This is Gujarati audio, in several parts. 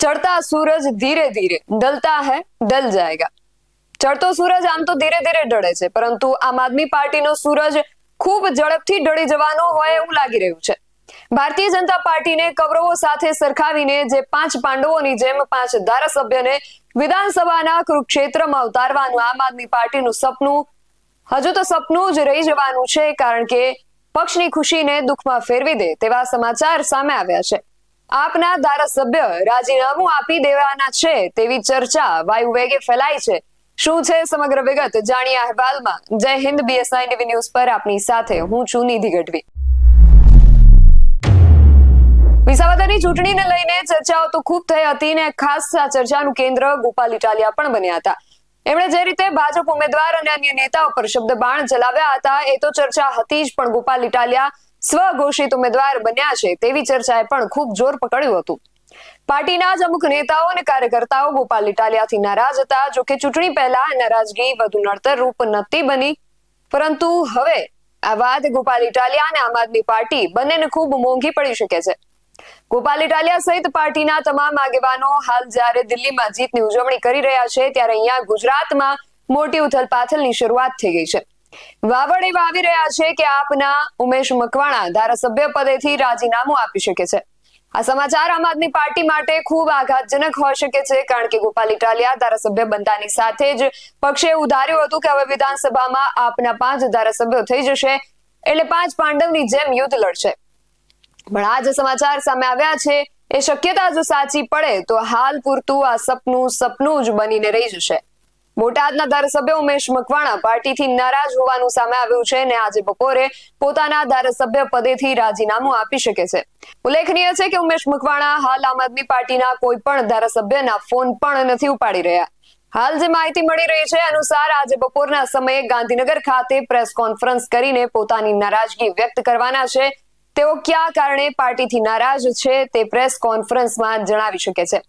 ચડતા સૂરજ ધીરે ધીરે ડલતા હૈ ડલ જાયગા ચડતો સૂરજ આમ તો ધીરે ધીરે ઢળે છે પરંતુ આમ આદમી પાર્ટીનો સૂરજ ખૂબ ઝડપથી ઢળી જવાનો હોય એવું લાગી રહ્યું છે. ભારતીય જનતા પાર્ટીને કૌરવો સાથે સરખાવીને જે પાંચ પાંડવોની જેમ પાંચ ધારાસભ્યને વિધાનસભાના કુરુક્ષેત્રમાં ઉતારવાનું આમ આદમી પાર્ટીનું સપનું, હજુ તો સપનું જ રહી જવાનું છે કારણ કે પક્ષની ખુશીને દુઃખમાં ફેરવી દે તેવા સમાચાર સામે આવ્યા છે. આપના ધારાસભ્ય રાજીનામું આપી દેવાના છે તેવી ચર્ચા વાયુ વેગે ફેલાઈ છે. શું છે સમગ્ર વિગત? જાણીએ અહેવાલમાં. જય હિન્દ બીએસઆઈ ટીવી ન્યૂઝ પર આપની સાથે હું છું નિધિ ગઢવી. વિસાવદરની ચૂંટણીને લઈને ચર્ચાઓ તો ખૂબ થઈ હતી ને ખાસ આ ચર્ચાનું કેન્દ્ર ગોપાલ ઇટાલિયા પણ બન્યા હતા. એમણે જે રીતે ભાજપ ઉમેદવાર અને અન્ય નેતાઓ પર શબ્દ બાણ ચલાવ્યા હતા, એ તો ચર્ચા હતી જ, પણ ગોપાલ ઇટાલિયા સ્વઘોષિત ઉમેદવાર બન્યા છે તેવી ચર્ચાએ પણ ખૂબ જોર પકડ્યું હતું. પાર્ટીના જ અમુક નેતાઓ અને કાર્યકર્તાઓ ગોપાલ ઇટાલિયાથી નારાજ હતા, જો કે ચૂંટણી પહેલા નારાજગી વધુ નડતર રૂપ નહોતી બની. પરંતુ હવે આ વાત ગોપાલ ઇટાલિયા અને આમ આદમી પાર્ટી બંનેને ખૂબ મોંઘી પડી શકે છે. ગોપાલ ઇટાલિયા સહિત પાર્ટીના તમામ આગેવાનો હાલ જ્યારે દિલ્હીમાં જીતની ઉજવણી કરી રહ્યા છે, ત્યારે અહીંયા ગુજરાતમાં મોટી ઉથલપાથલની શરૂઆત થઈ ગઈ છે. વાવડ એવા આવી રહ્યા છે કે આપના ઉમેશ મકવાણા ધારાસભ્ય પદેથી રાજીનામું આપી શકે છે. આ સમાચાર આમ આદમી પાર્ટી માટે ખૂબ આઘાતજનક હોઈ શકે છે, કારણ કે ગોપાલ ઇટાલિયા ધારાસભ્ય બનતાની સાથે જ પક્ષે ઉધાર્યું હતું કે હવે વિધાનસભામાં આપના પાંચ ધારાસભ્યો થઈ જશે, એટલે પાંચ પાંડવની જેમ યુદ્ધ લડશે. પણ આ જે સમાચાર સામે આવ્યા છે, એ શક્યતા જો સાચી પડે, તો હાલ પૂરતું આ સપનું સપનું જ બનીને રહી જશે. બોટાદના ધારાસભ્ય ઉમેશ મકવાણા પાર્ટીથી નારાજ હોવાનું સામે આવ્યું છે અને આજે બપોરે પોતાના ધારાસભ્ય પદેથી રાજીનામું આપી શકે છે. ઉલ્લેખનીય છે કે ઉમેશ મકવાણા હાલ આમ આદમી પાર્ટીના કોઈ પણ ધારાસભ્યના ફોન પણ નથી ઉપાડી રહ્યા. હાલ જે માહિતી મળી રહી છે અનુસાર આજે બપોરના સમયે ગાંધીનગર ખાતે પ્રેસ કોન્ફરન્સ કરીને પોતાની નારાજગી વ્યક્ત કરવાના છે. તેઓ કયા કારણે પાર્ટીથી નારાજ છે તે પ્રેસ કોન્ફરન્સમાં જણાવી શકે છે.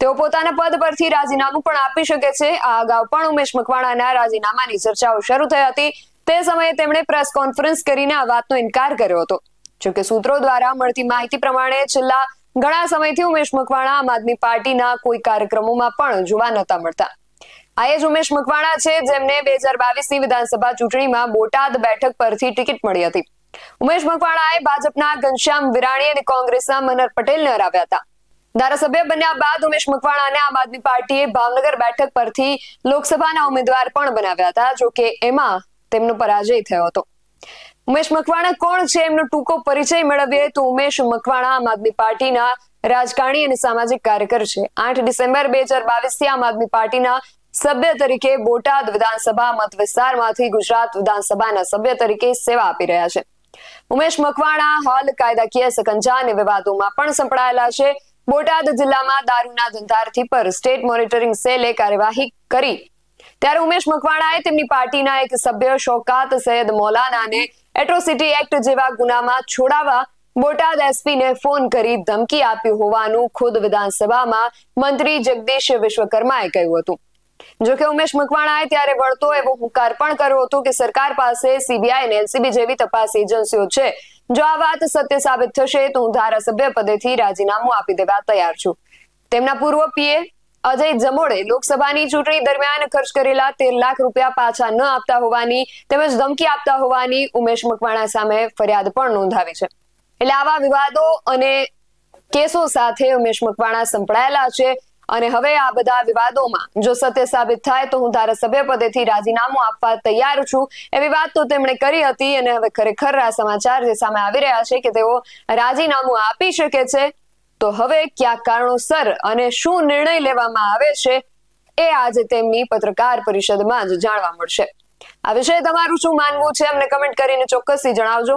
તેઓ પોતાના પદ પરથી રાજીનામું પણ આપી શકે છે. આ અગાઉ પણ ઉમેશ મકવાણાના રાજીનામાની ચર્ચાઓ શરૂ થઈ હતી. તે સમયે તેમણે પ્રેસ કોન્ફરન્સ કરીને આ વાતનો ઇનકાર કર્યો હતો. જોકે સૂત્રો દ્વારા મળતી માહિતી પ્રમાણે છેલ્લા ઘણા સમયથી ઉમેશ મકવાણા આમ આદમી પાર્ટીના કોઈ કાર્યક્રમોમાં પણ જોવા નતા મળતા. આ એ જ ઉમેશ મકવાણા છે જેમને બે હજાર બાવીસની વિધાનસભા ચૂંટણીમાં બોટાદ બેઠક પરથી ટિકિટ મળી હતી. ઉમેશ મકવાણાએ ભાજપના ઘનશ્યામ વિરાણી અને કોંગ્રેસના મનર પટેલને હરાવ્યા હતા. ધારાસભ્ય બન્યા બાદ ઉમેશ મકવાણાને આમ આદમી પાર્ટીએ ભાવનગર બેઠક પરથી લોકસભાના ઉમેદવાર પણ બનાવ્યા હતા, જો કે એમાં તેમનો પરાજય થયો હતો. ઉમેશ મકવાણા કોણ છે? એમનો ટૂંકો પરિચય મેળવીએ તો ઉમેશ મકવાણા આમ આદમી પાર્ટીના રાજકારણી અને સામાજિક કાર્યકર છે. આઠ ડિસેમ્બર બે હજાર બાવીસથી આમ આદમી પાર્ટીના સભ્ય તરીકે બોટાદ વિધાનસભા મત વિસ્તારમાંથી ગુજરાત વિધાનસભાના સભ્ય તરીકે સેવા આપી રહ્યા છે. ઉમેશ મકવાણા હાલ કાયદાકીય સકંજા અને વિવાદોમાં પણ સંકળાયેલા છે. બોટાદ જિલ્લામાં દારૂના ધંધાર્થી પર સ્ટેટ મોનિટરિંગ સેલે કાર્યવાહી કરી. ત્યારે ઉમેશ મકવાણાએ તેમની પાર્ટીના એક સભ્ય શોકાત સૈયદ મૌલાનાને એટ્રોસિટી એક્ટ જેવા ગુનામાં છોડાવવા બોટાદ એસપીને ફોન કરી ધમકી આપ્યું હોવાનું ખુદ વિધાનસભામાં મંત્રી જગદીશ વિશ્વકર્માએ કહ્યું હતું. જોકે ઉમેશ મકવાણાએ ત્યારે વળતો એવો હુંકાર પણ કર્યો હતો કે સરકાર પાસે સીબીઆઈ અને એલસીબી જેવી તપાસ એજન્સીઓ છે. જો આ વાત સત્ય સાબિત થશે, તો હું ધારાસભ્ય પદેથી રાજીનામું આપી દેવા તૈયાર છું. તેમના પૂર્વ પીએ અજય જમોડે લોકસભાની ચૂંટણી દરમિયાન ખર્ચ કરેલા તેર લાખ રૂપિયા પાછા ન આપતા હોવાની તેમજ ધમકી આપતા હોવાની ઉમેશ મકવાણા સામે ફરિયાદ પણ નોંધાવી છે. એટલે આવા વિવાદો અને કેસો સાથે ઉમેશ મકવાણા સંકળાયેલા છે. અને હવે આ બધા વિવાદોમાં જો સત્ય સાબિત થાય તો હું ધારાસભ્ય પદેથી રાજીનામું આપવા તૈયાર છું. એવી વાત તો તેમણે કરી હતી અને હવે ખરેખર આ સમાચાર જે સામે આવી રહ્યા છે કે તેઓ રાજીનામું આપી શકે છે, તો હવે કયા કારણોસર અને શું નિર્ણય લેવામાં આવે છે એ આજે તેમની પત્રકાર પરિષદમાં જ જાણવા મળશે. આ વિષય તમારું શું માનવું છે? અમને કમેન્ટ કરીને ચોક્કસથી જણાવજો.